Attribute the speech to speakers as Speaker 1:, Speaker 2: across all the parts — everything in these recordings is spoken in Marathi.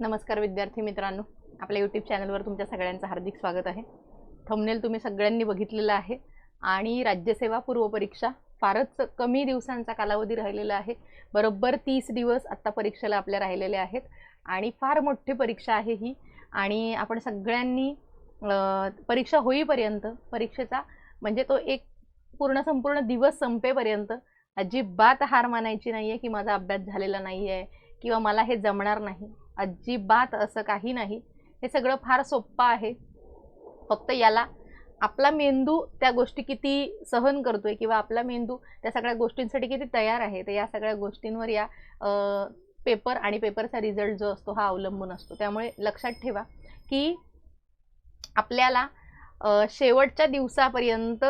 Speaker 1: नमस्कार विद्यार्थी मित्रांनो. आपल्या यूट्यूब चॅनलवर तुमच्या सगळ्यांचं हार्दिक स्वागत आहे. थंबनेल तुम्ही सगळ्यांनी बघितलेलं आहे आणि राज्यसेवा पूर्व परीक्षा फारच कमी दिवसांचा कालावधी राहिलेला आहे. बरोबर तीस दिवस आत्ता परीक्षेला आपल्या राहिलेले आहेत आणि फार मोठी परीक्षा आहे ही. आणि आपण सगळ्यांनी परीक्षा होईपर्यंत परीक्षेचा म्हणजे तो एक पूर्ण संपूर्ण दिवस संपेपर्यंत अजिबात हार मानायची नाही आहे की माझा अभ्यास झालेला नाही आहे किंवा मला हे जमणार नाही. अजिबात असं काही नाही. हे सगळं फार सोप्पं आहे. फक्त याला आपला मेंदू त्या गोष्टी किती सहन करतोय किंवा आपला मेंदू त्या सगळ्या गोष्टींसाठी किती तयार आहे तर या सगळ्या गोष्टींवर या पेपर आणि पेपरचा रिझल्ट जो असतो हा अवलंबून असतो. त्यामुळे लक्षात ठेवा की आपल्याला शेवटच्या दिवसापर्यंत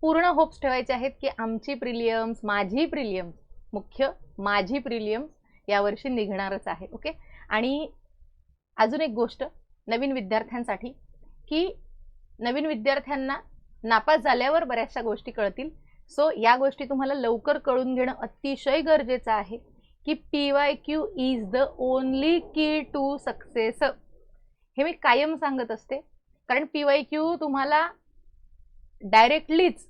Speaker 1: पूर्ण होप्स ठेवायचे आहेत की आमची प्रिलियम्स माझी प्रिलियम्स मुख्य माझी प्रिलियम्स यावर्षी निघणारच आहे. ओके? आणि अजून एक गोष्ट नवीन विद्यार्थ्यांसाठी की नवीन विद्यार्थ्यांना नापास झाल्यावर बऱ्याचशा गोष्टी कळतील. सो या गोष्टी तुम्हाला लवकर कळून घेणं अतिशय गरजेचं आहे की P Y Q is the only key to success हे मी कायम सांगत असते. कारण पी वाय क्यू तुम्हाला डायरेक्टलीच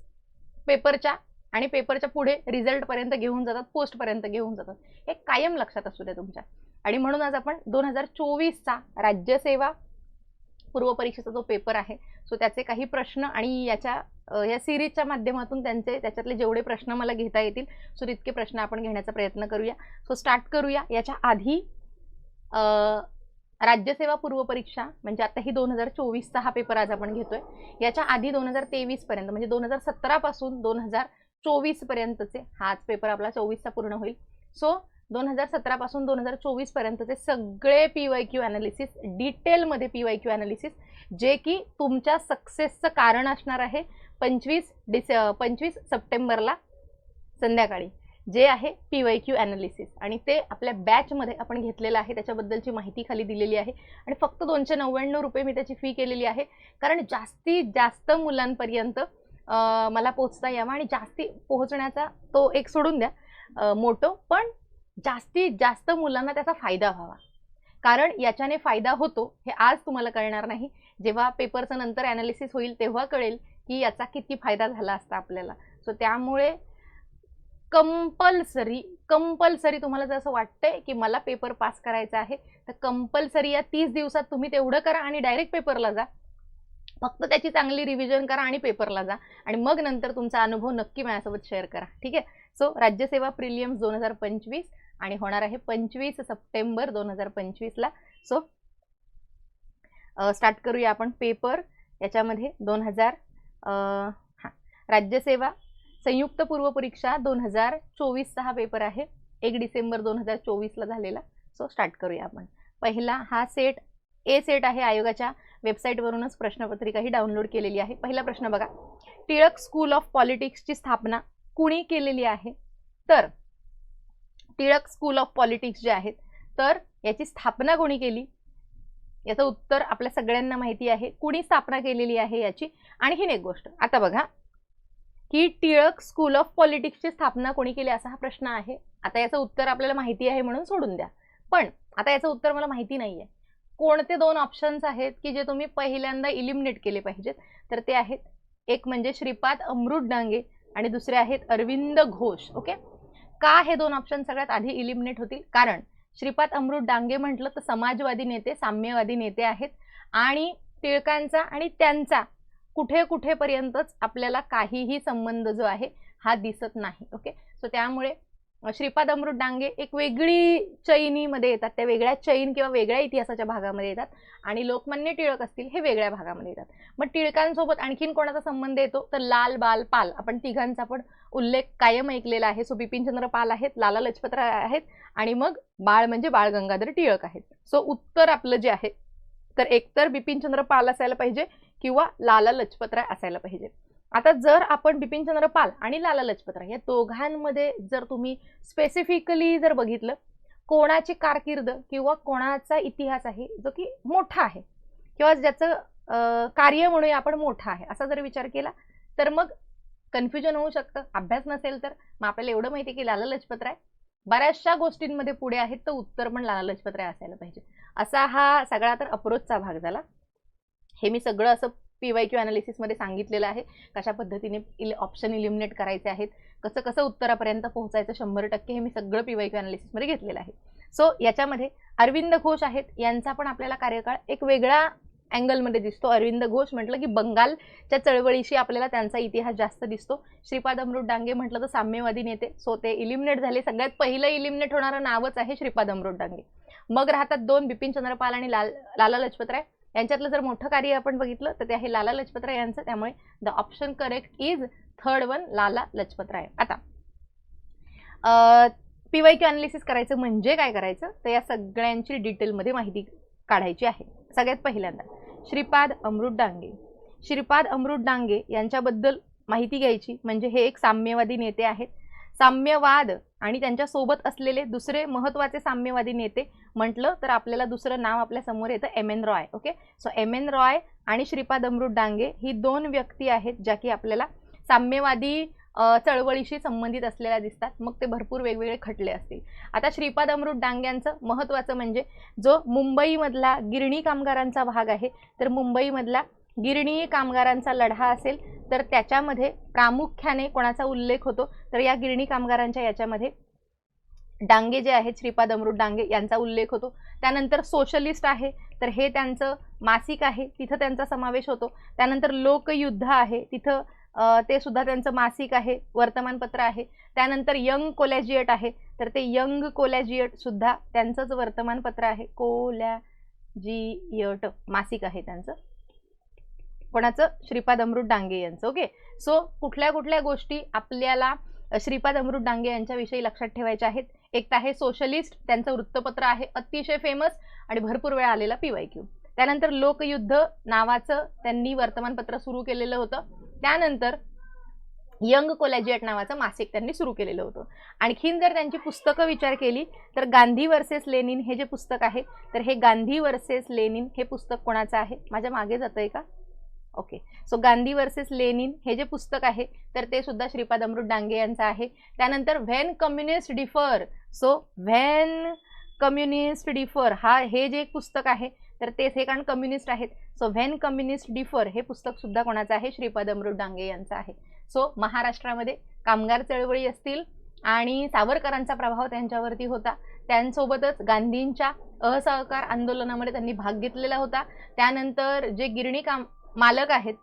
Speaker 1: पेपरच्या आणि पेपरच्या पुढे रिझल्टपर्यंत घेऊन जातात पोस्टपर्यंत घेऊन जातात. हे कायम लक्षात असू द्या तुमच्या. आणि म्हणून आज आपण दोन हजार चोवीसचा राज्यसेवा पूर्व परीक्षेचा जो पेपर आहे सो त्याचे काही प्रश्न आणि याच्या या सिरीजच्या माध्यमातून त्यांचे त्याच्यातले जेवढे प्रश्न मला घेता येतील सो तितके प्रश्न आपण घेण्याचा प्रयत्न करूया. सो स्टार्ट करूया. याच्या आधी राज्यसेवा पूर्व परीक्षा म्हणजे आता ही दोन हजार चोवीसचा हा पेपर आज आपण घेतोय. याच्या आधी दोन हजार तेवीसपर्यंत म्हणजे दोन हजार सतरापासून दोन हजार चोवीसपर्यंतचे हाच पेपर आपला चोवीसचा पूर्ण होईल. सो दोन हजार सतरापासून दोन हजार चोवीस पर्यंतचे सगळे पी वाय क्यू अनालिसिस डिटेलमध्ये पी वाय क्यू अनालिसिस जे की तुमच्या सक्सेसचं कारण असणार आहे पंचवीस डिसे पंचवीस सप्टेंबरला संध्याकाळी जे आहे पी वाय क्यू अनालिसिस आणि ते आपल्या बॅचमध्ये आपण घेतलेलं आहे त्याच्याबद्दलची माहिती खाली दिलेली आहे. आणि फक्त दोनशे नव्याण्णव रुपये मी त्याची फी केलेली आहे. कारण जास्तीत जास्त मुलांपर्यंत मला पोचता यावा आणि जास्ती पोहोचण्याचा तो एक सोडून द्या अं, मोठं. पण जास्तीत जास्त मुलांना त्याचा फायदा व्हावा. कारण याच्याने फायदा होतो हे आज तुम्हाला कळणार नाही. जेव्हा पेपरचं नंतर ॲनालिसिस होईल तेव्हा कळेल की याचा किती फायदा झाला असता आपल्याला. सो त्यामुळे कंपल्सरी कंपल्सरी तुम्हाला जर असं वाटतंय की मला पेपर पास करायचा आहे तर कंपल्सरी या तीस दिवसात तुम्ही तेवढं करा आणि डायरेक्ट पेपरला जा. फक्त त्याची चांगली रिव्हिजन करा आणि पेपरला जा. आणि मग नंतर तुमचा अनुभव नक्की माझ्यासोबत शेअर करा. ठीक आहे? सो राज्यसेवा प्रिलियम्स दोन हजार पंचवीस आणि होणार आहे पंचवीस सप्टेंबर दोन हजार पंचवीसला. सो स्टार्ट करूया आपण पेपर याच्यामध्ये दोन हजार हां राज्यसेवा संयुक्त पूर्व परीक्षा दोन हजार चोवीसचा हा पेपर आहे. एक डिसेंबर दोन हजार चोवीसला झालेला. सो स्टार्ट करूया आपण. पहिला हा सेट ए सेट आहे आयोगाच्या वेबसाईटवरूनच प्रश्नपत्रिका ही डाउनलोड केलेली आहे. पहिला प्रश्न बघा. टिळक स्कूल ऑफ पॉलिटिक्सची स्थापना कुणी केलेली आहे? तर टिळक स्कूल ऑफ पॉलिटिक्स जे आहेत तर याची स्थापना कोणी केली? याचं उत्तर आपल्या सगळ्यांना माहिती आहे. कुणी स्थापना केलेली आहे याची? आणखीन एक गोष्ट. आता बघा की टिळक स्कूल ऑफ पॉलिटिक्सची स्थापना कोणी केली असा हा प्रश्न आहे. आता याचं उत्तर आपल्याला माहिती आहे म्हणून सोडून द्या. पण आता याचं उत्तर मला माहिती नाही आहे कोणते दोन ऑप्शन्स आहेत की जे तुम्ही पहिल्यांदा इलिमिनेट केले पाहिजेत? तर ते आहेत एक म्हणजे श्रीपाद अमृत डांगे आणि दुसरे आहेत अरविंद घोष. ओके? का हे दोन ऑप्शन सगळ्यात आधी इलिमिनेट होतील? कारण श्रीपाद अमृत डांगे म्हटलं तर समाजवादी नेते साम्यवादी नेते आहेत. आणि टिळकांचा आणि त्यांचा कुठे कुठेपर्यंतच आपल्याला काहीही संबंध जो आहे हा दिसत नाही. ओके सो त्यामुळे श्रीपाद अमृत डांगे एक वेगळी चैनीमध्ये येतात. त्या वेगळ्या चैन किंवा वेगळ्या इतिहासाच्या भागामध्ये येतात. आणि लोकमान्य टिळक असतील हे वेगळ्या भागामध्ये येतात. मग टिळकांसोबत आणखीन कोणाचा संबंध येतो? तर लाल बाल पाल. आपण तिघांचा पण उल्लेख कायम ऐकलेला आहे. सो बिपिनचंद्र पाल आहेत लाला लजपतराय आहेत आणि मग बाळ म्हणजे बाळ गंगाधर टिळक आहेत. सो उत्तर आपलं जे आहे तर एकतर बिपिनचंद्र पाल असायला पाहिजे किंवा लाला लजपतराय असायला पाहिजे. आता जर आपण बिपिनचंद्र पाल आणि लाला लजपतराय या दोघांमध्ये जर तुम्ही स्पेसिफिकली जर बघितलं कोणाची कारकीर्द किंवा कोणाचा इतिहास आहे जो की मोठा आहे किंवा ज्याचं कार्य म्हणूया आपण मोठा आहे असा जर विचार केला तर मग कन्फ्युजन होऊ शकतं अभ्यास नसेल तर. मग आपल्याला एवढं माहिती आहे की लाला लजपतराय बऱ्याचशा गोष्टींमध्ये पुढे आहेत तर उत्तर पण लाला लजपतराय असायला पाहिजे. असा हा सगळा तर अप्रोचचा भाग झाला. हे मी सगळं असं पी वाय क्यू अनालिसिसमध्ये सांगितलेलं आहे कशा पद्धतीने इल ऑप्शन इलिमिनेट करायचे आहेत कसं कसं उत्तरापर्यंत पोहोचायचं शंभर टक्के हे मी सगळं पी वाय क्यू अनालिसिसमध्ये घेतलेलं आहे. सो याच्यामध्ये अरविंद घोष आहेत यांचा पण आपल्याला कार्यकाळ एक वेगळा अँगलमध्ये दिसतो. अरविंद घोष म्हटलं की बंगालच्या चळवळीशी आपल्याला त्यांचा इतिहास जास्त दिसतो. श्रीपाद अमृत डांगे म्हटलं तर साम्यवादी नेते. सो ते इलिमिनेट झाले. सगळ्यात पहिलं इलिमिनेट होणारं नावच आहे श्रीपाद अमृत डांगे. मग राहतात दोन बिपिन चंद्रपाल आणि लाल लाला लजपतराय. यांच्यातलं जर मोठं कार्य आपण बघितलं तर ते आहे लाला लजपतराय यांचं. त्यामुळे the option correct is third one Lala Lajpat Rai. आता पी वाय क्यू अनालिसिस करायचं म्हणजे काय करायचं? तर या सगळ्यांची डिटेलमध्ये माहिती काढायची आहे. सगळ्यात पहिल्यांदा. श्रीपाद अमृत डांगे. श्रीपाद अमृत डांगे यांच्याबद्दल माहिती घ्यायची म्हणजे हे एक साम्यवादी नेते आहेत. साम्यवाद आणि त्यांच्यासोबत असलेले दुसरे महत्त्वाचे साम्यवादी नेते म्हटलं तर आपल्याला दुसरं नाव आपल्यासमोर येतं M N Roy okay so M N Roy आणि श्रीपाद अमृत डांगे ही दोन व्यक्ती आहेत ज्या की आपल्याला साम्यवादी चळवळीशी संबंधित असलेल्या दिसतात. मग ते भरपूर वेगवेगळे खटले असतील. आता श्रीपाद अमृत डांग्यांचं महत्त्वाचं म्हणजे जो मुंबईमधला गिरणी कामगारांचा भाग आहे तर मुंबईमधला गिरणी कामगारांचा लढा असेल तर त्याच्यामध्ये प्रामुख्याने कोणाचा उल्लेख होतो? तर या गिरणी कामगारांच्या याच्यामध्ये डांगे जे आहेत श्रीपाद अमृत डांगे यांचा उल्लेख होतो. त्यानंतर सोशलिस्ट आहे तर हे त्यांचं मासिक आहे तिथं त्यांचा समावेश होतो. त्यानंतर लोकयुद्ध आहे तिथं ते सुद्धा त्यांचं मासिक आहे वर्तमानपत्र आहे. त्यानंतर यंग कोलॅजिएट आहे. तर ते यंग कोलॅजिएट सुद्धा त्यांचंच वर्तमानपत्र आहे. कोलॅजिएट मासिक आहे त्यांचं. कोणाचं? श्रीपाद अमृत डांगे यांचं. ओके? सो कुठल्या कुठल्या गोष्टी आपल्याला श्रीपाद अमृत डांगे यांच्याविषयी लक्षात ठेवायच्या आहेत? एक तर आहे सोशलिस्ट त्यांचं वृत्तपत्र आहे अतिशय फेमस आणि भरपूर वेळा आलेला पीवाय क्यू त्यानंतर लोकयुद्ध नावाचं त्यांनी वर्तमानपत्र सुरू केलेलं होतं. त्यानंतर यंग कोलॅजिएट नावाचं मासिक त्यांनी सुरू केलेलं होतं. आणखीन जर त्यांची पुस्तकं विचार केली तर गांधी वर्सेस लेनिन हे जे पुस्तक आहे तर हे गांधी वर्सेस लेनिन हे पुस्तक कोणाचं आहे? माझ्या मागे जातं आहे का? Okay so Gandhi versus Lenin हे जे पुस्तक आहे तर ते सुद्धा श्रीपाद अमृत डांगे यांचं आहे. त्यानंतर when communist differ so when communist differ हा हे जे एक पुस्तक आहे तर तेच हे कारण कम्युनिस्ट आहेत. सो व्हेन कम्युनिस्ट डिफर हे पुस्तक सुद्धा कोणाचं आहे? श्रीपाद अमृत डांगे यांचं आहे. सो महाराष्ट्रामध्ये कामगार चळवळी असतील आणि सावरकरांचा प्रभाव त्यांच्यावरती होता. त्यांसोबतच गांधींच्या असहकार आंदोलनामध्ये त्यांनी भाग घेतलेला होता. त्यानंतर जे गिरणी काम मालक आहेत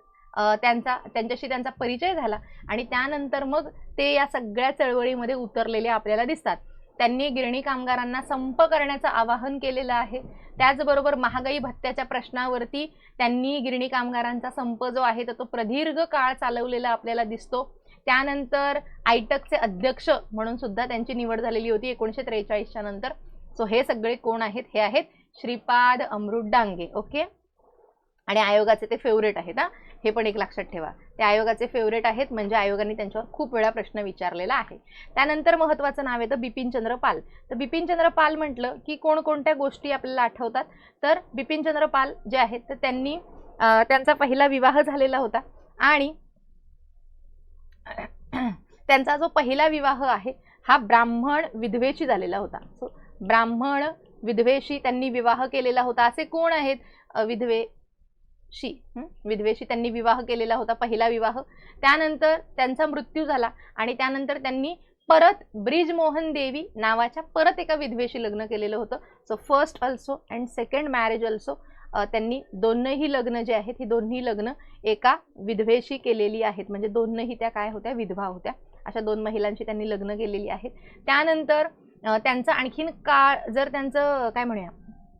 Speaker 1: त्यांचा त्यांच्याशी त्यांचा परिचय झाला आणि त्यानंतर मग ते या सगळ्या चळवळीमध्ये उतरलेले आपल्याला दिसतात. त्यांनी गिरणी कामगारांना संप करण्याचं आवाहन केलेलं आहे. त्याचबरोबर महागाई भत्त्याच्या प्रश्नावरती त्यांनी गिरणी कामगारांचा संप जो आहे तर तो प्रदीर्घ काळ चालवलेला आपल्याला दिसतो. त्यानंतर आयटकचे अध्यक्ष म्हणून सुद्धा त्यांची निवड झालेली होती एकोणीसशे त्रेचाळीसच्या नंतर. सो हे सगळे कोण आहेत? हे आहेत श्रीपाद अमृत डांगे ओके? आणि आयोगाचे ते फेवरेट आहेत हा? हे पण एक लक्षात ठेवा. ते आयोगाचे फेवरेट आहेत म्हणजे आयोगाने त्यांच्यावर खूप वेळा प्रश्न विचारलेला आहे. त्यानंतर महत्त्वाचं नाव येतं बिपिनचंद्र पाल. तर बिपिनचंद्र पाल म्हटलं की कोणकोणत्या गोष्टी आपल्याला आठवतात? तर बिपिनचंद्र पाल जे आहेत तर त्यांनी त्यांचा पहिला विवाह झालेला होता. आणि त्यांचा जो पहिला विवाह आहे हा ब्राह्मण विधवेशी झालेला होता. सो ब्राह्मण विधवेशी त्यांनी विवाह केलेला होता. असे कोण आहेत? विधवे. शी विधवेशी त्यांनी विवाह केलेला होता पहिला विवाह. त्यानंतर त्यांचा मृत्यू झाला आणि त्यानंतर त्यांनी परत ब्रिजमोहन देवी नावाच्या परत एका विधवेशी लग्न केलेलं होतं. So first also and second marriage also त्यांनी दोनही लग्न जे आहेत ही दोन्ही लग्न एका विधवेशी केलेली आहेत. म्हणजे दोनही त्या काय होत्या? विधवा होत्या. अशा दोन महिलांशी त्यांनी लग्न केलेली आहेत. त्यानंतर त्यांचं आणखीन काळ जर त्यांचं काय म्हणूया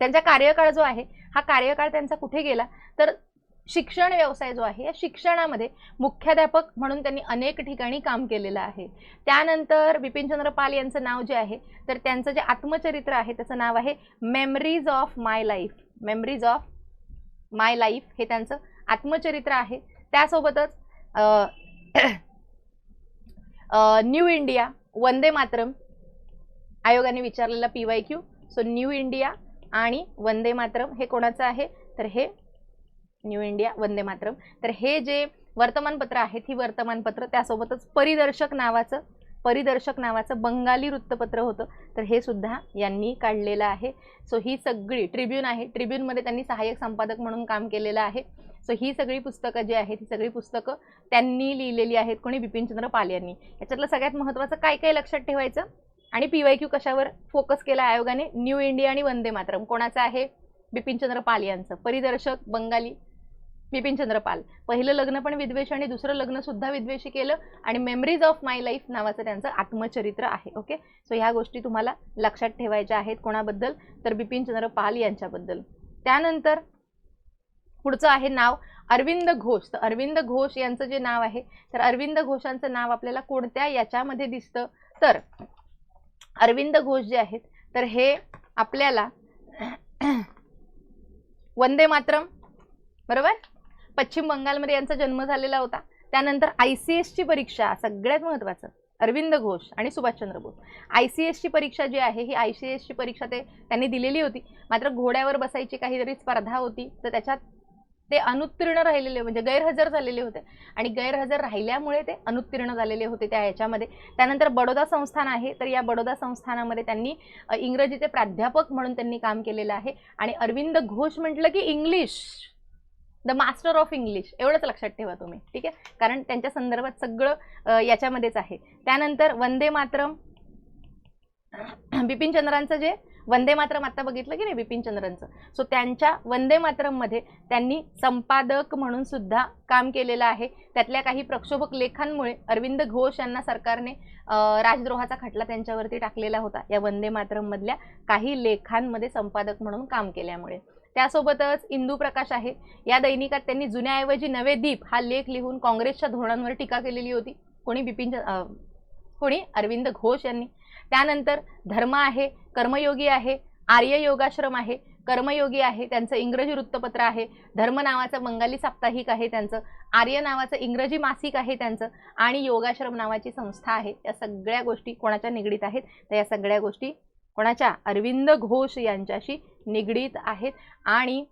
Speaker 1: त्यांचा कार्यकाळ जो आहे हा कार्यकाळ त्यांचा कुठे गेला? तर शिक्षण व्यवसाय जो आहे या शिक्षणामध्ये मुख्याध्यापक म्हणून त्यांनी अनेक ठिकाणी काम केलेलं आहे. त्यानंतर बिपिनचंद्र पाल यांचं नाव जे आहे तर त्यांचं जे आत्मचरित्र आहे त्याचं नाव आहे memories of my life memories of my life हे त्यांचं आत्मचरित्र आहे. त्यासोबतच न्यू इंडिया वंदे मातरम आयोगाने विचारलेला P Y Q so new India आणि वंदे मातरम हे कोणाचं आहे? तर हे न्यू इंडिया वंदे मातरम. तर हे जे वर्तमानपत्र आहेत ही वर्तमानपत्र त्यासोबतच परिदर्शक नावाचं परिदर्शक नावाचं बंगाली वृत्तपत्र होतं. तर हे सुद्धा यांनी काढलेलं आहे. सो ही सगळी ट्रिब्यून आहे. ट्रिब्यूनमध्ये त्यांनी सहाय्यक संपादक म्हणून काम केलेलं आहे. सो ही सगळी पुस्तकं जी आहेत ही सगळी पुस्तकं त्यांनी लिहिलेली आहेत कोणी? बिपिनचंद्र पाल यांनी. याच्यातलं सगळ्यात महत्त्वाचं काय काय लक्षात ठेवायचं? आणि पी वाय क्यू कशावर फोकस केला आयोगाने? न्यू इंडिया आणि वंदे मातरम. कोणाचं आहे? बिपिनचंद्र पाल यांचं. परिदर्शक बंगाली बिपिनचंद्र पाल. पहिलं लग्न पण विद्वेष आणि दुसरं लग्न सुद्धा विद्वेषी केलं. आणि मेमरीज ऑफ माय लाईफ नावाचं त्यांचं आत्मचरित्र आहे ओके सो ह्या गोष्टी तुम्हाला लक्षात ठेवायच्या आहेत कोणाबद्दल? तर बिपिनचंद्र पाल यांच्याबद्दल. त्यानंतर पुढचं आहे नाव अरविंद घोष. तर अरविंद घोष यांचं जे नाव आहे तर अरविंद घोषांचं नाव आपल्याला कोणत्या याच्यामध्ये दिसतं? तर अरविंद घोष जे आहेत तर हे आपल्याला वंदे मातरम बरोबर? पश्चिम बंगालमध्ये यांचा जन्म झालेला होता. त्यानंतर आय सी एसची परीक्षा सगळ्यात महत्त्वाचं अरविंद घोष आणि सुभाषचंद्र बोस. आय सी एसची परीक्षा जी आहे ही आय सी एसची परीक्षा ते त्यांनी दिलेली होती. मात्र घोड्यावर बसायची काहीतरी स्पर्धा होती तर त्याच्यात ते अनुत्तीर्ण राहिलेले म्हणजे गैरहजर झालेले होते. आणि गैरहजर राहिल्यामुळे ते अनुत्तीर्ण झालेले होते त्या याच्यामध्ये. त्यानंतर बडोदा संस्थान आहे तर या बडोदा संस्थानामध्ये त्यांनी इंग्रजीचे प्राध्यापक म्हणून त्यांनी काम केलेलं आहे. आणि अरविंद घोष म्हटलं की English. The master of English एवढंच लक्षात ठेवा तुम्ही. ठीक आहे? कारण त्यांच्या संदर्भात सगळं याच्यामध्येच आहे. त्यानंतर वंदे मातरम. बिपिनचंद्रांचं जे वंदे मातरम आता बघितलं की नाही बिपिनचंद्रांचं सो त्यांच्या वंदे मातरममध्ये त्यांनी संपादक म्हणून सुद्धा काम केलेलं आहे. त्यातल्या काही प्रक्षोभक लेखांमुळे अरविंद घोष यांना सरकारने राजद्रोहाचा खटला त्यांच्यावरती टाकलेला होता. या वंदे मातरममधल्या काही लेखांमध्ये संपादक म्हणून काम केल्यामुळे. त्यासोबतच इंदू प्रकाश आहे. या दैनिकात त्यांनी जुन्याऐवजी नवे दीप हा लेख लिहून काँग्रेसच्या धोरणांवर टीका केलेली होती. कोणी बिपिन कोणी अरविंद घोष यांनी. त्यानंतर धर्म आहे कर्मयोगी आहे आर्य योगाश्रम आहे कर्मयोगी आहे त्यांचं इंग्रजी वृत्तपत्र आहे धर्म नावाचं बंगाली साप्ताहिक आहे त्यांचं आर्य नावाचं इंग्रजी मासिक आहे त्यांचं आणि योगाश्रम नावाची संस्था आहे. या सगळ्या गोष्टी कोणाच्या निगडीत आहेत? तर या सगळ्या गोष्टी कोणाच्या? अरविंद घोष यांच्याशी निगडीत आहेत आणि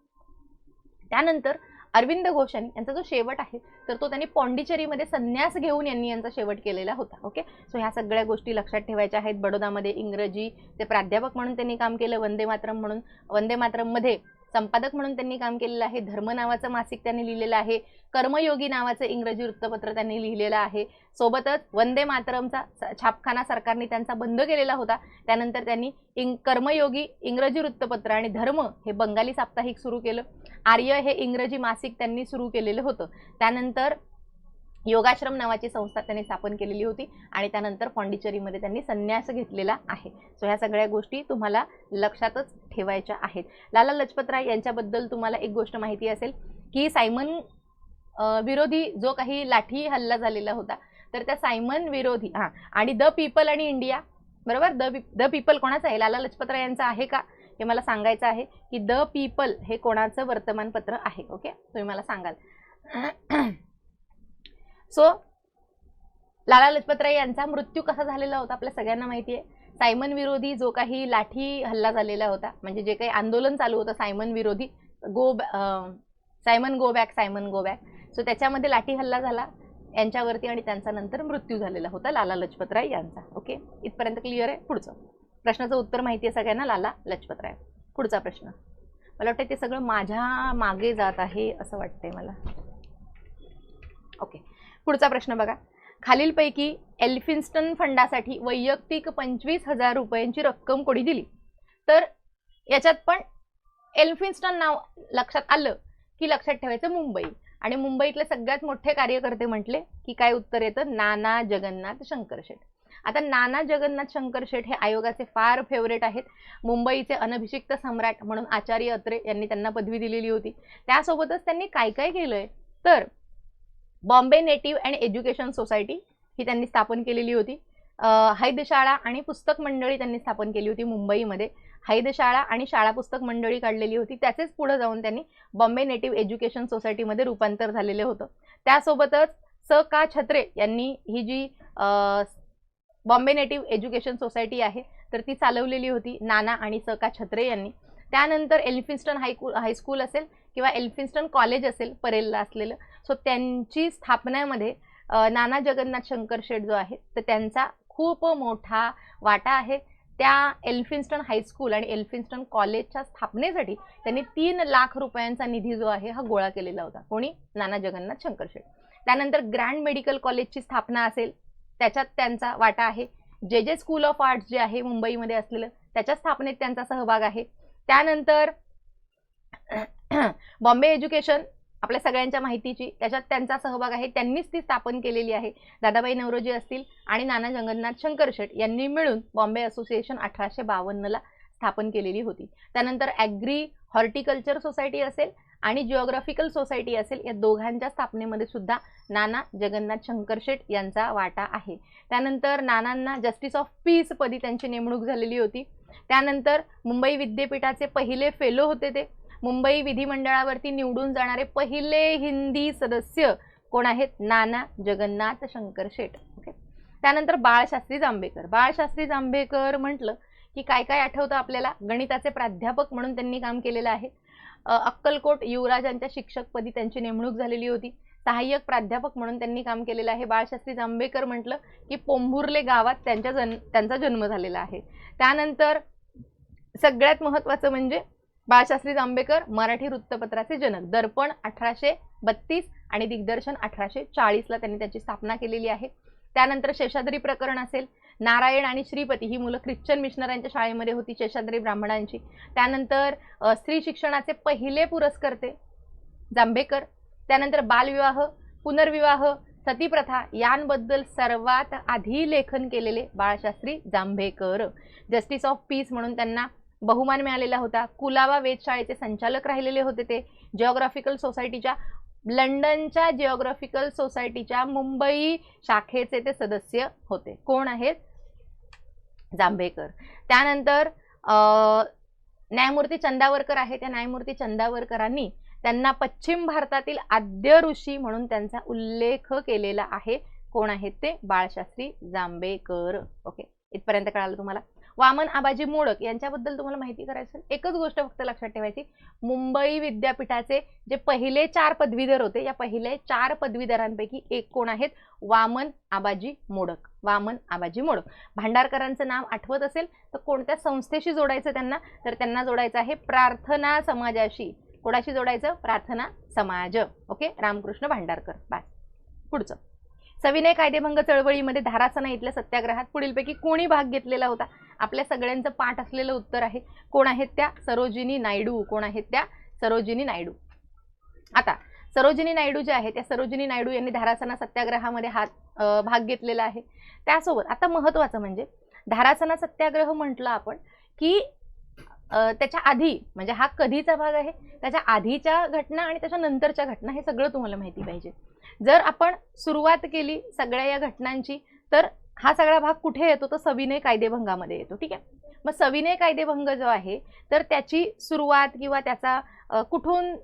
Speaker 1: त्यानंतर अरविंद घोष यांनी यांचा जो शेवट आहे तर तो त्यांनी पॉंडिचेरीमध्ये संन्यास घेऊन यांनी यांचा शेवट केलेला होता ओके? सो ह्या सगळ्या गोष्टी लक्षात ठेवायच्या आहेत. बडोदामध्ये इंग्रजी ते प्राध्यापक म्हणून त्यांनी काम केलं वंदे मातरम म्हणून वंदे मातरममध्ये संपादक म्हणून त्यांनी काम केलेलं आहे. धर्म नावाचं मासिक त्यांनी लिहिलेलं आहे. कर्मयोगी नावाचं इंग्रजी वृत्तपत्र त्यांनी लिहिलेलं आहे. सोबतच वंदे मातरमचा स- छापखाना सरकारने त्यांचा बंद केलेला होता. त्यानंतर त्यांनी इंग कर्मयोगी इंग्रजी वृत्तपत्र आणि धर्म हे बंगाली साप्ताहिक सुरू केलं. आर्य हे इंग्रजी मासिक त्यांनी सुरू केलेलं होतं. त्यानंतर योगाश्रम नावाची संस्था त्यांनी स्थापन केलेली होती आणि त्यानंतर पॉंडिचेरीमध्ये त्यांनी संन्यास घेतलेला आहे. सो ह्या सगळ्या गोष्टी तुम्हाला लक्षातच ठेवायच्या आहेत. लाला लजपतराय यांच्याबद्दल तुम्हाला एक गोष्ट माहिती असेल की सायमन विरोधी जो काही लाठी हल्ला झालेला होता तर त्या सायमन विरोधी हां आणि द पीपल आणि इंडिया बरोबर? द द पीपल कोणाचं आहे? लाला लजपतराय यांचं आहे का? हे मला सांगायचं आहे की द पीपल हे कोणाचं वर्तमानपत्र आहे? ओके? तुम्ही मला सांगाल. सो लाला लजपतराय यांचा मृत्यू कसा झालेला होता आपल्या सगळ्यांना माहिती आहे सायमन विरोधी जो काही लाठी हल्ला झालेला होता म्हणजे जे काही आंदोलन चालू होतं सायमन विरोधी go Simon go back Simon go back so त्याच्यामध्ये लाठी हल्ला झाला यांच्यावरती आणि त्यांचा नंतर मृत्यू झालेला होता लाला लजपतराय यांचा. ओके इथपर्यंत क्लिअर आहे? पुढचं. प्रश्नाचं उत्तर माहिती आहे सगळ्यांना? लाला लजपतराय. पुढचा प्रश्न. मला वाटतं ते सगळं माझ्या मागे जात आहे असं वाटतंय मला. ओके पुढचा प्रश्न बघा. खालीलपैकी एल्फिन्स्टन फंडासाठी वैयक्तिक पंचवीस हजार रुपयांची रक्कम कोणी दिली? तर याच्यात पण एल्फिन्स्टन नाव लक्षात आलं की लक्षात ठेवायचं मुंबई. आणि मुंबईतले सगळ्यात मोठे कार्यकर्ते म्हटले की काय उत्तर येतं? नाना जगन्नाथ शंकरशेठ. आता नाना जगन्नाथ शंकरशेठ हे आयोगाचे फार फेवरेट आहेत. मुंबईचे अनभिषिक्त सम्राट म्हणून आचार्य अत्रे यांनी त्यांना पदवी दिलेली होती. त्यासोबतच त्यांनी काय काय केलंय? तर Bombay native and education society ही त्यांनी स्थापन केलेली होती. हैदशाळा आणि पुस्तक मंडळी त्यांनी स्थापन केली होती मुंबईमध्ये. हैदशाळा आणि शाळा पुस्तक मंडळी काढलेली होती. त्याचेच पुढे जाऊन त्यांनी बॉम्बे नेटिव्ह एज्युकेशन सोसायटीमध्ये रूपांतर झालेलं होतं. त्यासोबतच स. का. छत्रे यांनी ही जी बॉम्बे नेटिव्ह एज्युकेशन सोसायटी आहे तर ती चालवलेली होती नाना आणि स. का. छत्रे यांनी. त्यानंतर एल्फिन्स्टन हायकू हायस्कूल असेल किंवा एल्फिन्स्टन कॉलेज असेल परेलला असलेलं सो त्यांची स्थापनेमध्ये नाना जगन्नाथ शंकर शेठ जो आहे तर त्यांचा खूप मोठा वाटा आहे. त्या एल्फिन्स्टन हायस्कूल आणि एल्फिन्स्टन कॉलेजच्या स्थापनेसाठी त्यांनी तीन लाख रुपयांचा निधी जो आहे हा गोळा केलेला होता. कोणी? नाना जगन्नाथ शंकरशेठ त्यानंतर ग्रँड मेडिकल कॉलेजची स्थापना असेल त्याच्यात त्यांचा वाटा आहे. जे जे स्कूल ऑफ आर्ट्स जे आहे मुंबईमध्ये असलेलं त्याच्या स्थापनेत त्यांचा सहभाग आहे. त्यानंतर बॉम्बे एज्युकेशन आपल्या सगळ्यांच्या माहितीची त्याच्यात त्यांचा सहभाग आहे त्यांनीच ती स्थापन केलेली आहे. दादाबाई नवरोजी असतील आणि नाना जगन्नाथ शंकर शेट यांनी मिळून बॉम्बे असोसिएशन अठराशे बावन्नला स्थापन केलेली होती. त्यानंतर ॲग्री हॉर्टिकल्चर सोसायटी असेल आणि जिओग्राफिकल सोसायटी असेल या दोघांच्या स्थापनेमध्ये सुद्धा नाना जगन्नाथ शंकर शेट यांचा वाटा आहे. त्यानंतर नानांना जस्टिस ऑफ पीस पदी त्यांची नेमणूक झालेली होती. त्यानंतर मुंबई विद्यापीठाचे पहिले फेलो होते ते. मुंबई विधिमंडळावरती निवडून जाणारे पहिले हिंदी सदस्य कोण आहेत? नाना जगन्नाथ शंकर शेठ. ओके त्यानंतर बाळशास्त्री जांभेकर. बाळशास्त्री जांभेकर म्हटलं की काय काय आठवतं आपल्याला? गणिताचे प्राध्यापक म्हणून त्यांनी काम केलेलं आहे. अक्कलकोट युवराजांच्या शिक्षकपदी त्यांची नेमणूक झालेली होती. सहाय्यक प्राध्यापक म्हणून त्यांनी काम केलेलं आहे. बाळशास्त्री जांभेकर म्हटलं की पोंभुर्ले गावात त्यांच्या जन त्यांचा जन्म झालेला आहे. त्यानंतर सगळ्यात महत्त्वाचं म्हणजे बाळशास्त्री जांभेकर मराठी वृत्तपत्राचे जनक. दर्पण अठराशे बत्तीस आणि दिग्दर्शन अठराशे चाळीसला त्यांनी त्याची स्थापना केलेली आहे. त्यानंतर शेषाद्री प्रकरण असेल. नारायण आणि श्रीपती ही मुलं ख्रिश्चन मिशनरांच्या शाळेमध्ये होती शेषाद्री ब्राह्मणांची. त्यानंतर स्त्री शिक्षणाचे पहिले पुरस्कर्ते जांभेकर. त्यानंतर बालविवाह पुनर्विवाह सतीप्रथा यांबद्दल सर्वात आधी लेखन केलेले Balshastri Jambhekar. Justice of peace म्हणून त्यांना बहुमान मिळालेला होता. कुलावा वेधशाळेचे संचालक राहिलेले होते ते. जिओग्राफिकल सोसायटीच्या लंडनच्या जिओग्राफिकल सोसायटीच्या मुंबई शाखेचे ते सदस्य होते. कोण आहेत? जांभेकर. त्यानंतर न्यायमूर्ती चंदावरकर आहे. त्या न्यायमूर्ती चंदावरकरांनी त्यांना पश्चिम भारतातील आद्य ऋषी म्हणून त्यांचा उल्लेख केलेला आहे. कोण आहेत ते? बाळशास्त्री जांभेकर. ओके. इथपर्यंत कळालं तुम्हाला? वामन आबाजी मोडक यांच्याबद्दल तुम्हाला माहिती करायचं असेल, एकच गोष्ट फक्त लक्षात ठेवायची. मुंबई विद्यापीठाचे जे पहिले चार पदवीधर होते या पहिले चार पदवीधरांपैकी एक कोण आहेत? वामन आबाजी मोडक. वामन आबाजी मोडक. भांडारकरांचं नाव आठवत असेल तर कोणत्या संस्थेशी जोडायचं त्यांना? तर त्यांना जोडायचं आहे प्रार्थना समाजाशी. कोणाशी जोडायचं? प्रार्थना समाज. ओके? रामकृष्ण भांडारकर. बाय. पुढचं. सविनय कायदेभंग चळवळीमध्ये धारासना इथल्या सत्याग्रहात पुढीलपैकी कोणी भाग घेतलेला होता? आपल्या सगळ्यांचं पाठ असलेलं उत्तर आहे. कोण आहेत त्या? सरोजिनी नायडू. कोण आहेत त्या? सरोजिनी नायडू. आता सरोजिनी नायडू जे आहे त्या सरोजिनी नायडू यांनी धारासना सत्याग्रहामध्ये हात भाग घेतलेला आहे. त्यासोबत आता महत्त्वाचं म्हणजे धारासना सत्याग्रह म्हटलं आपण की त्याच्या आधी म्हणजे हा कधीचा भाग आहे? त्याच्या आधीच्या घटना आणि त्याच्या नंतरच्या घटना हे सगळं तुम्हाला माहिती पाहिजे. जर आपण सुरुवात केली सगळ्या या घटनांची तर हा सगळा भाग कुठे येतो? तर सविनय कायदेभंगामध्ये येतो ठीक आहे? मग सविनय कायदेभंग जो आहे तर त्याची सुरुवात किंवा त्याचा कुठून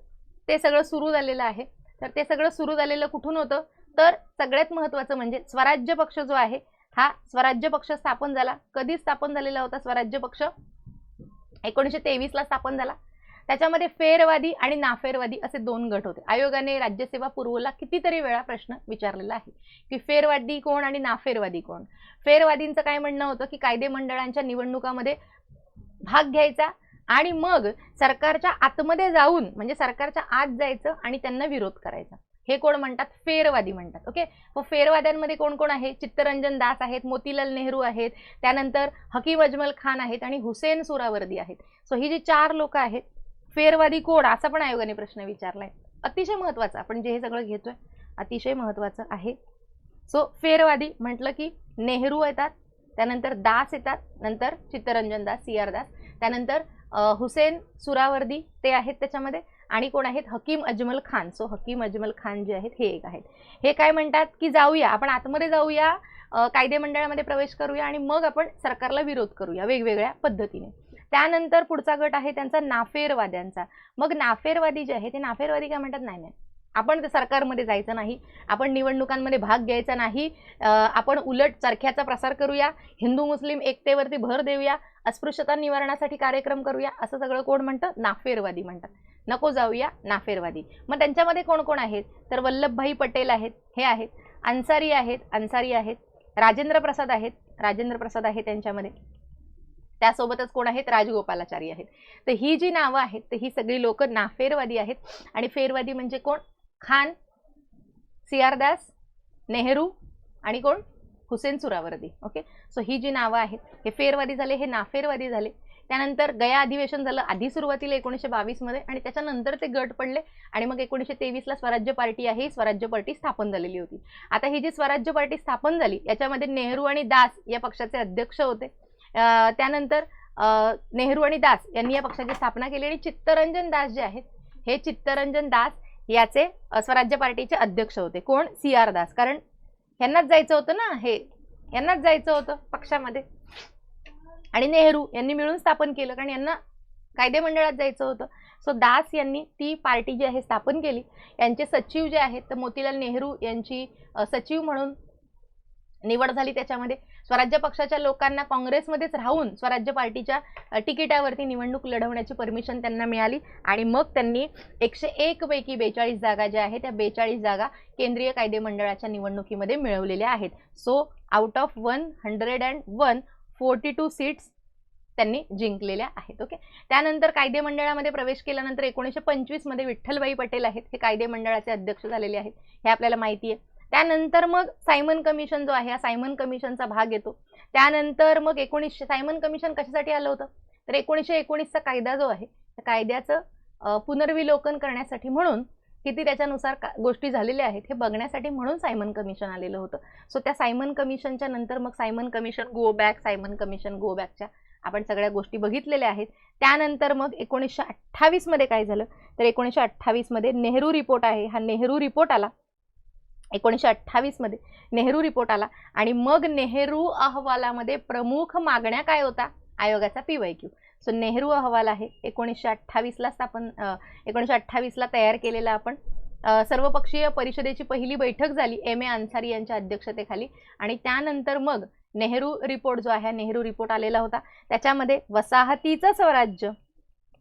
Speaker 1: ते सगळं सुरू झालेलं आहे? तर ते सगळं सुरू झालेलं कुठून होतं? तर सगळ्यात महत्त्वाचं म्हणजे स्वराज्य पक्ष जो आहे हा स्वराज्य पक्ष स्थापन झाला. कधी स्थापन झालेला होता स्वराज्य पक्ष? एकोणीसशे तेवीसला स्थापन झाला. त्याच्यामध्ये फेरवादी आणि नाफेरवादी असे दोन गट होते. आयोगाने राज्यसेवा पूर्वला कितीतरी वेळा प्रश्न विचारलेला आहे. की फेरवादी कोण आणि नाफेरवादी कोण? फेरवादींचं काय म्हणणं होतं? की कायदे मंडळांच्या निवडणुकामध्ये भाग घ्यायचा आणि मग सरकारच्या आतमध्ये जाऊन म्हणजे सरकारच्या आत जायचं आणि त्यांना विरोध करायचा. हे कोण म्हणतात? फेरवादी म्हणतात. ओके? मग फेरवाद्यांमध्ये कोण कोण आहे? चित्तरंजन दास आहेत मोतीलाल नेहरू आहेत त्यानंतर हकीम अजमल खान आहेत आणि हुसेन सुरावर्दी आहेत. सो ही जी चार लोक आहेत फेरवादी कोण? असा पण आयोगाने प्रश्न विचारलाय. अतिशय महत्त्वाचा. आपण जे हे सगळं घेतोय अतिशय महत्वाचं आहे. सो फेरवादी म्हटलं की नेहरू येतात त्यानंतर दास येतात नंतर चित्तरंजन दास सी आर दास त्यानंतर हुसेन सुरावर्दी ते आहेत त्याच्यामध्ये आणि कोण आहेत? हकीम अजमल खान. सो हकीम अजमल खान जे आहेत हे एक आहेत. हे काय म्हणतात की जाऊया आपण आतमध्ये जाऊया कायदेमंडळामध्ये कायदे मंडळामध्ये प्रवेश करूया आणि मग आपण सरकारला विरोध करूया वेगवेगळ्या पद्धतीने. त्यानंतर पुढचा गट आहे त्यांचा नाफेरवाद्यांचा. मग नाफेरवादी जे आहे ते नाफेरवादी काय म्हणतात? नाही नाही. आपण ते सरकारमध्ये जायचं नाही. आपण निवडणुकांमध्ये भाग घ्यायचा नाही. आपण उलट चरख्याचा प्रसार करूया. हिंदू मुस्लिम एकतेवरती भर देऊया. अस्पृश्यता निवारणासाठी कार्यक्रम करूया. असं सगळं कोण म्हणतं? नाफेरवादी म्हणतात. नको जाऊया नाफेरवादी. मग त्यांच्यामध्ये कोण कोण आहेत? तर वल्लभभाई पटेल आहेत. हे आहेत. अन्सारी आहेत. अन्सारी आहेत. राजेंद्र प्रसाद आहेत. राजेंद्र प्रसाद आहे त्यांच्यामध्ये. त्यासोबतच कोण आहेत? राजगोपालाचारी आहेत. तर ही जी नावं आहेत तर ही सगळी लोक नाफेरवादी आहेत. आणि फेरवादी म्हणजे कोण? खान सी आर दास नेहरू आणि कोण? हुसेन सुरावर्दी. ओके सो ही जी नावं आहेत हे फेरवादी झाले हे नाफेरवादी झाले. त्यानंतर गया अधिवेशन झालं आधी सुरुवातीला एकोणीसशे बावीसमध्ये आणि त्याच्यानंतर ते गट पडले आणि मग एकोणीसशे तेवीसला स्वराज्य पार्टी आहे ही स्वराज्य पार्टी स्थापन झालेली होती. आता ही जी स्वराज्य पार्टी स्थापन झाली याच्यामध्ये नेहरू आणि दास या पक्षाचे अध्यक्ष होते. त्यानंतर अं, नेहरू आणि दास यांनी या पक्षाची स्थापना केली आणि चित्तरंजन दास जे आहेत हे चित्तरंजन दास याचे स्वराज्य पार्टीचे अध्यक्ष होते. कोण? C R Das. कारण यांनाच जायचं होतं ना हे. यांनाच जायचं होतं पक्षामध्ये. आणि नेहरू यांनी मिळून स्थापन केलं. कारण यांना कायदे मंडळात जायचं होतं. सो दास यांनी ती पार्टी जी आहे स्थापन केली. यांचे सचिव जे आहेत तर मोतीलाल नेहरू यांची सचिव म्हणून निवड झाली त्याच्यामध्ये. स्वराज्य पक्षाच्या लोकांना काँग्रेसमध्येच राहून स्वराज्य पार्टीच्या तिकिटावरती निवडणूक लढवण्याची परमिशन त्यांना मिळाली. आणि मग त्यांनी एकशे एक पैकी बेचाळीस जागा ज्या आहेत त्या बेचाळीस जागा केंद्रीय कायदे मंडळाच्या निवडणुकीमध्ये मिळवलेल्या आहेत. So out of one hundred and one forty two seats त्यांनी जिंकलेल्या आहेत ओके त्यानंतर कायदे मंडळामध्ये प्रवेश केल्यानंतर एकोणीसशे पंचवीसमध्ये विठ्ठलबाई पटेल आहेत. हे कायदे मंडळाचे अध्यक्ष झालेले आहेत. हे आपल्याला माहिती आहे. त्यानंतर मग सायमन कमिशन जो आहे हा सायमन कमिशनचा भाग येतो. त्यानंतर मग एकोणीसशे सायमन कमिशन कशासाठी आलं होतं? तर एकोणीसशे एकोणीसचा कायदा जो आहे त्या कायद्याचं पुनर्विलोकन करण्यासाठी म्हणून किती त्याच्यानुसार का गोष्टी झालेल्या आहेत हे बघण्यासाठी म्हणून सायमन कमिशन आलेलं होतं. सो त्या सायमन कमिशनच्या नंतर मग Simon commission go back Simon commission go बॅकच्या आपण सगळ्या गोष्टी बघितलेल्या आहेत. त्यानंतर मग एकोणीसशे अठ्ठावीसमध्ये काय झालं? तर एकोणीसशे अठ्ठावीसमध्ये नेहरू रिपोर्ट आहे. हा नेहरू रिपोर्ट आला. एकोणीसशे अठ्ठावीसमध्ये नेहरू रिपोर्ट आला. आणि मग नेहरू अहवालामध्ये प्रमुख मागण्या काय होता आयोगाचा P Y Q so Nehru अहवाल आहे. एकोणीसशे अठ्ठावीसला स्थापन एकोणीसशे अठ्ठावीसला तयार केलेला आपण. सर्वपक्षीय परिषदेची पहिली बैठक झाली एम ए अन्सारी यांच्या अध्यक्षतेखाली. आणि त्यानंतर मग नेहरू रिपोर्ट जो आहे नेहरू रिपोर्ट आलेला होता. त्याच्यामध्ये वसाहतीचं स्वराज्य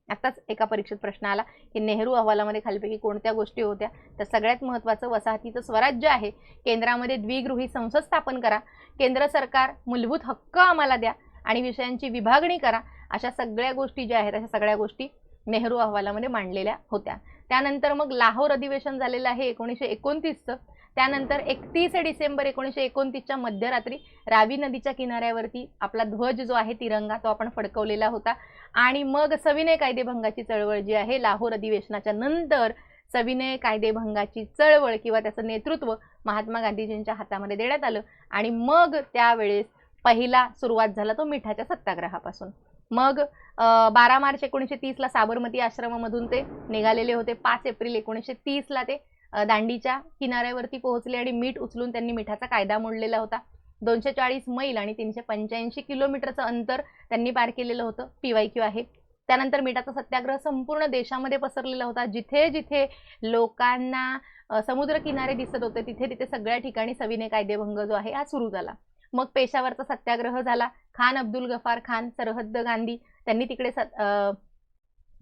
Speaker 1: आत्ताच एका परीक्षेत प्रश्न आला की नेहरू अहवालामध्ये खालीपैकी कोणत्या गोष्टी होत्या? तर सगळ्यात महत्त्वाचं वसाहतीचं स्वराज्य आहे. केंद्रामध्ये द्विगृही संसद स्थापन करा. केंद्र सरकार मूलभूत हक्क आम्हाला द्या आणि विषयांची विभागणी करा. अशा सगळ्या गोष्टी ज्या आहेत अशा सगळ्या गोष्टी नेहरू अहवालामध्ये मांडलेल्या होत्या. त्यानंतर मग लाहोर अधिवेशन झालेलं आहे एकोणीसशे एकोणतीसचं. त्यानंतर एकतीस डिसेंबर एकोणीसशे एकोणतीसच्या मध्यरात्री रावी नदीच्या किनाऱ्यावरती आपला ध्वज जो आहे तिरंगा तो आपण फडकवलेला होता. आणि मग सविनय कायदेभंगाची चळवळ जी आहे लाहोर अधिवेशनाच्या नंतर सविनय कायदेभंगाची चळवळ किंवा त्याचं नेतृत्व महात्मा गांधीजींच्या हातामध्ये देण्यात आलं. आणि मग त्यावेळेस पहिला सुरुवात झाला तो मिठाच्या सत्याग्रहापासून. मग बारा मार्च एकोणीसशे तीसला साबरमती आश्रमामधून ते निघालेले होते. पाच एप्रिल एकोणीसशे तीसला ते दांडीच्या किनाऱ्यावरती पोहोचले आणि मीठ उचलून त्यांनी मिठाचा कायदा मोडलेला होता. दोनशे चाळीस मैल आणि तीनशे पंच्याऐंशी किलोमीटरचं अंतर त्यांनी पार केलेलं होतं. पीवाय क्यू आहे. त्यानंतर मिठाचा सत्याग्रह संपूर्ण देशामध्ये पसरलेला होता. जिथे जिथे लोकांना समुद्रकिनारे समुद्र किनारे दिसत होते तिथे तिथे सगळ्या ठिकाणी सविनय कायदेभंग जो आहे हा सुरू झाला. मग पेशावरचा सत्याग्रह झाला. खान अब्दुल गफार खान सरहद्द गांधी त्यांनी तिकडे सत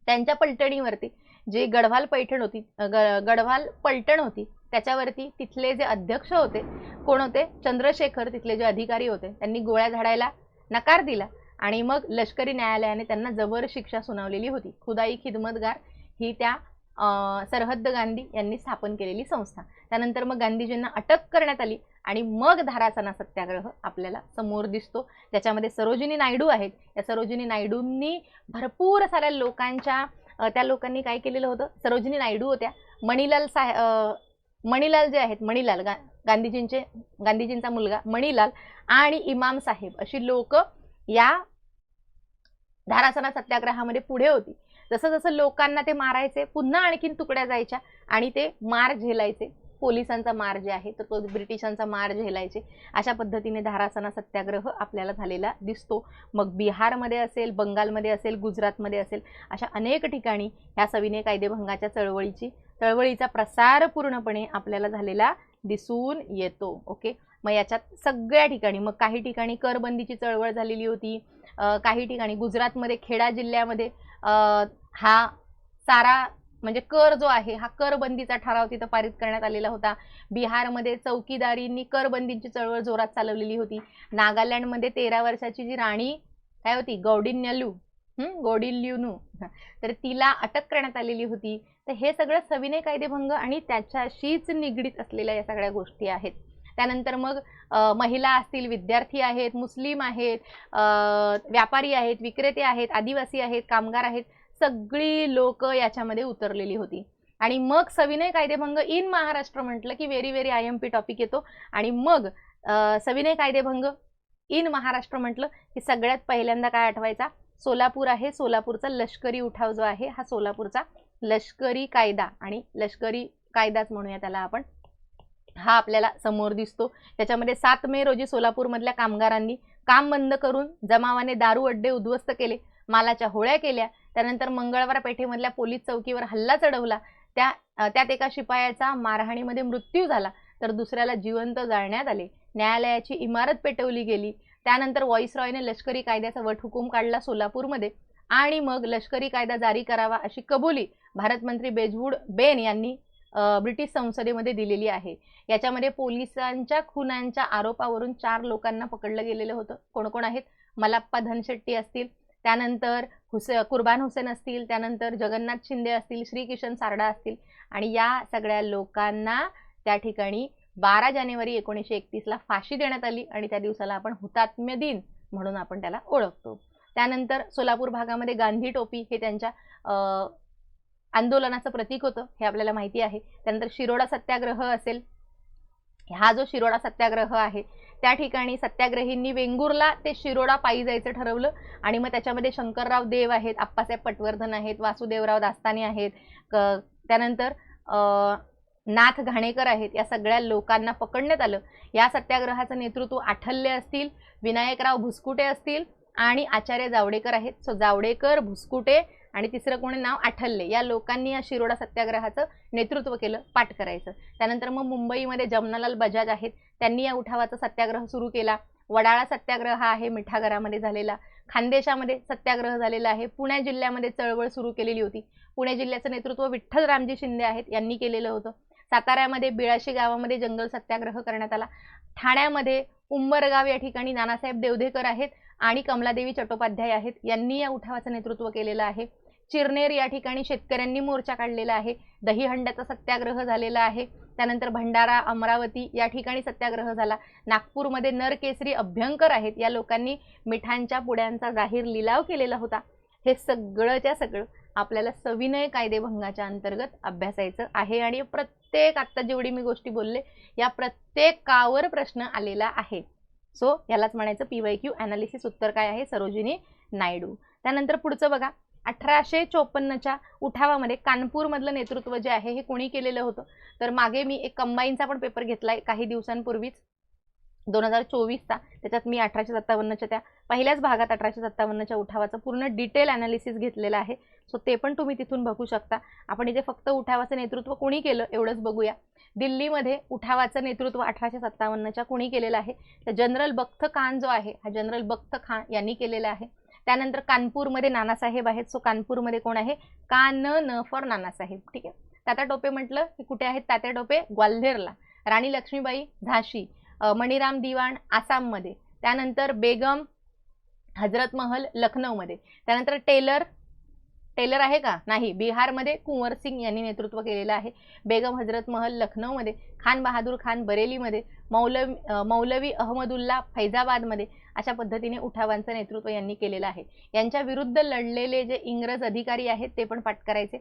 Speaker 1: त्यांच्या पलटणीवरती जे गढवाल पैठण होती ग- गढवाल पलटण होती त्याच्यावरती तिथले जे अध्यक्ष होते कोण होते? चंद्रशेखर तिथले जे अधिकारी होते त्यांनी गोळ्या झाडायला नकार दिला आणि मग लष्करी न्यायालयाने त्यांना जबर शिक्षा सुनावलेली होती. खुदाई खिदमतगार ही त्या सरहद्द गांधी यांनी स्थापन केलेली संस्था. त्यानंतर मग गांधीजींना अटक करण्यात आली आणि मग धारासना सत्याग्रह आपल्याला समोर दिसतो. ज्याच्यामध्ये सरोजिनी नायडू आहेत. या सरोजिनी नायडूंनी भरपूर साऱ्या लोकांच्या त्या लोकांनी काय केलेलं होतं? सरोजिनी नायडू होत्या. मणिलाल साहेब मणिलाल जे आहेत मणिलाल गा गांधीजींचे गांधीजींचा मुलगा मणिलाल आणि इमाम साहेब अशी लोक या धारासना सत्याग्रहामध्ये पुढे होती. जसं जसं लोकांना ते मारायचे पुन्हा आणखीन तुकड्या जायच्या आणि ते मार झेलायचे. पोलिसांचा मार जे आहे तर तो ब्रिटिशांचा मार झेलायचे. अशा पद्धतीने धारासना सत्याग्रह आपल्याला झालेला दिसतो. मग बिहारमध्ये असेल बंगालमध्ये असेल गुजरातमध्ये असेल अशा अनेक ठिकाणी ह्या सविनय कायदेभंगाच्या चळवळीची चळवळीचा प्रसार पूर्णपणे आपल्याला झालेला दिसून येतो. ओके? मग याच्यात सगळ्या ठिकाणी मग काही ठिकाणी करबंदीची चळवळ झालेली होती. काही ठिकाणी गुजरातमध्ये खेडा जिल्ह्यामध्ये हा सारा म्हणजे कर जो आहे हा करबंदीचा ठराव तिथं पारित करण्यात आलेला होता. बिहारमध्ये चौकीदारींनी करबंदीची चळवळ जोरात चालवलेली होती. नागालँडमध्ये तेरा वर्षाची जी राणी काय होती? गौडिन्यलू. हम्म गौडिल्युनू तर तिला अटक करण्यात आलेली होती. तर हे सगळं सविनय कायदेभंग आणि त्याच्याशीच निगडीत असलेल्या या सगळ्या गोष्टी आहेत. त्यानंतर मग महिला असतील विद्यार्थी आहेत मुस्लिम आहेत व्यापारी आहेत विक्रेते आहेत आदिवासी आहेत कामगार आहेत. सगळी लोक याच्यामध्ये उतरलेली होती. आणि मग सविनय कायदेभंग इन महाराष्ट्र म्हटलं की very very I M P topic येतो. आणि मग सविनय कायदेभंग इन महाराष्ट्र म्हटलं की सगळ्यात पहिल्यांदा काय आठवायचा? सोलापूर आहे. सोलापूरचा लष्करी उठाव जो आहे हा सोलापूरचा लष्करी कायदा. आणि लष्करी कायदाच म्हणूया त्याला आपण. हा आपल्याला समोर दिसतो. त्याच्यामध्ये सात मे रोजी सोलापूरमधल्या कामगारांनी काम बंद करून जमावाने दारू अड्डे उद्ध्वस्त केले. मालाच्या होळ्या केल्या त्यानंतर मंगळवार पेठेमधल्या पोलीस चौकीवर हल्ला चढवला त्या त्यात एका शिपायाचा मारहाणीमध्ये मृत्यू झाला तर दुसऱ्याला जिवंत जाळण्यात आले. न्यायालयाची इमारत पेटवली गेली. त्यानंतर व्हॉइसरॉयने लष्करी कायद्याचा वटहुकूम काढला सोलापूरमध्ये आणि मग लष्करी कायदा जारी करावा अशी कबुली भारतमंत्री बेजवूड बेन यांनी ब्रिटिश संसदेमध्ये दिलेली आहे. याच्यामध्ये पोलिसांच्या खुनांच्या आरोपावरून चार लोकांना पकडलं गेलेलं होतं. कोण कोण आहेत? मलाप्पा धनशेट्टी असतील त्यानंतर हुसे कुर्बान हुसेन असतील त्यानंतर जगन्नाथ शिंदे असतील श्रीकिशन सारडा असतील आणि या सगळ्या लोकांना त्या ठिकाणी बारा जानेवारी एकोणीसशे एकतीसला फाशी देण्यात आली आणि त्या दिवसाला आपण हुतात्म्य दिन म्हणून आपण त्याला ओळखतो. त्यानंतर सोलापूर भागामध्ये गांधी टोपी हे त्यांच्या आंदोलनाचं प्रतीक होतं हे आपल्याला माहिती आहे. त्यानंतर शिरोडा सत्याग्रह असेल हा जो शिरोडा सत्याग्रह आहे त्या ठिकाणी सत्याग्रहींनी वेंगुर्ला ते शिरोडा पायी जायचं ठरवलं. आणि मग त्याच्यामध्ये शंकरराव देव आहेत आप्पासाहेब पटवर्धन आहेत वासुदेवराव दास्ताने आहेत. क- त्यानंतर नाथ घाणेकर आहेत. या सगळ्या लोकांना पकडण्यात आलं. या सत्याग्रहाचं नेतृत्व आठल्ले असतील विनायकराव भुसकुटे असतील आणि आचार्य जावडेकर आहेत. सो जावडेकर भुसकुटे आणि तिसरं कोणी नाव आठल्ले. या लोकांनी या शिरोडा सत्याग्रहाचं नेतृत्व केलं पाठ करायचं. त्यानंतर मग मुंबईमध्ये जमनालाल बजाज आहेत. त्यांनी या उठावाचा सत्याग्रह सुरू केला. वडाळा सत्याग्रह हा आहे मिठागरामध्ये झालेला. खानदेशामध्ये सत्याग्रह झालेला आहे. पुणे जिल्ह्यामध्ये चळवळ सुरू केलेली होती. पुणे जिल्ह्याचं नेतृत्व विठ्ठल रामजी शिंदे आहेत यांनी केलेलं होतं. साताऱ्यामध्ये बिळाशी गावामध्ये जंगल सत्याग्रह करण्यात आला. ठाण्यामध्ये उंबरगाव या ठिकाणी नानासाहेब देवधेकर आहेत आणि कमलादेवी चट्टोपाध्याय आहेत. यांनी या उठावाचं नेतृत्व केलेलं आहे. चिरनेर या ठिकाणी शेतकऱ्यांनी मोर्चा काढलेला आहे. दहीहंड्याचा सत्याग्रह झालेला आहे. त्यानंतर भंडारा अमरावती या ठिकाणी सत्याग्रह झाला. नागपूरमध्ये नरकेसरी अभ्यंकर आहेत. या लोकांनी मिठांच्या पुड्यांचा जाहीर लिलाव केलेला होता. हे सगळंच्या सगळं आपल्याला सविनय कायदेभंगाच्या अंतर्गत अभ्यासायचं आहे आणि प्रत्येक आत्ता जेवढी मी गोष्टी बोलले या प्रत्येकावर प्रश्न आलेला आहे. सो यालाच म्हणायचं पी वाय क्यू अनालिसिस उत्तर काय आहे? सरोजिनी नायडू. त्यानंतर पुढचं बघा. अठराशे चोपन्नच्या उठावामध्ये कानपूरमधलं नेतृत्व जे आहे हे कोणी केलेलं होतं? तर मागे मी एक कंबाईनचा पण पेपर घेतलाय काही दिवसांपूर्वीच. दोन हजार चोवीसचा. त्याच्यात मी अठराशे सत्तावन्नच्या त्या पहिल्याच भागात अठराशे सत्तावन्नच्या उठावाचं पूर्ण डिटेल अनालिसिस घेतलेलं आहे. सो ते पण तुम्ही तिथून बघू शकता. आपण इथे फक्त उठावाचं नेतृत्व कोणी केलं एवढंच बघूया. दिल्लीमध्ये उठावाचं नेतृत्व अठराशे सत्तावन्नच्या कोणी केलेलं आहे? तर जनरल बख्त खान जो आहे हा जनरल बख्त खान यांनी केलेला आहे. त्यानंतर कानपूरमध्ये नानासाहेब आहेत. सो कानपूरमध्ये कोण आहे? कान न फॉर नानासाहेब. ठीक आहे? तात्या टोपे म्हटलं की कुठे आहेत? तात्या टोपे ग्वाल्हेरला. राणी लक्ष्मीबाई झाशी मणिराम दिवाण आसाममध्ये. त्यानंतर बेगम हजरत महल लखनौमध्ये. त्यानंतर टेलर टेलर आहे का? नाही. बिहारमध्ये कुंवर सिंग यांनी नेतृत्व केलेलं आहे. बेगम हजरत महल लखनौमध्ये खान बहादूर खान बरेलीमध्ये मौलवी मौलवी अहमदुल्ला फैजाबादमध्ये अशा पद्धतीने उठावांचं नेतृत्व यांनी केलेलं आहे. यांच्या विरुद्ध लढलेले जे इंग्रज अधिकारी आहेत ते पण पाठ करायचे.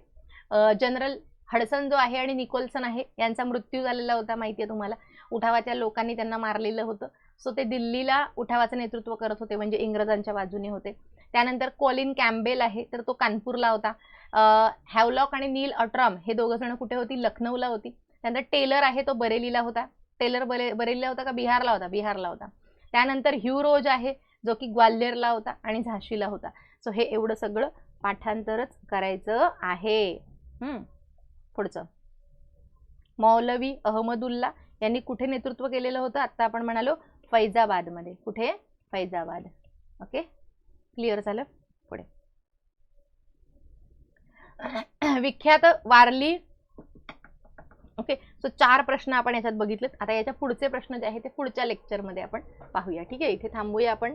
Speaker 1: जनरल हडसन जो आहे आणि निकोल्सन आहे यांचा मृत्यू झालेला होता माहिती आहे तुम्हाला. उठावाच्या लोकांनी त्यांना मारलेलं होतं. सो ते दिल्लीला उठावाचं नेतृत्व करत होते म्हणजे इंग्रजांच्या बाजूने होते. त्यानंतर कॉलिन कॅम्बेल आहे तर तो कानपूरला होता. हॅवलॉक आणि नील अट्रॉम हे दोघं जण कुठे होती? लखनौला होती. त्यानंतर टेलर आहे तो बरेलीला होता. टेलर बरे बरेलीला होता का बिहारला होता? बिहारला होता. त्यानंतर ह्यू रोज आहे जो की ग्वाल्हेरला होता आणि झाशीला होता. सो हे एवढं सगळं पाठांतरच करायचं आहे. पुढचं. मौलवी अहमदुल्ला यांनी कुठे नेतृत्व केलेलं होतं? आत्ता आपण म्हणालो फैजाबादमध्ये. कुठे? फैजाबाद. ओके क्लिअर झालं? पुढे. विख्यात वारली. ओके सो चार प्रश्न आपण याच्यात बघितलेत. आता याच्या पुढचे प्रश्न जे आहे ते पुढच्या लेक्चरमध्ये आपण पाहूया. ठीक आहे इथे थांबूया आपण.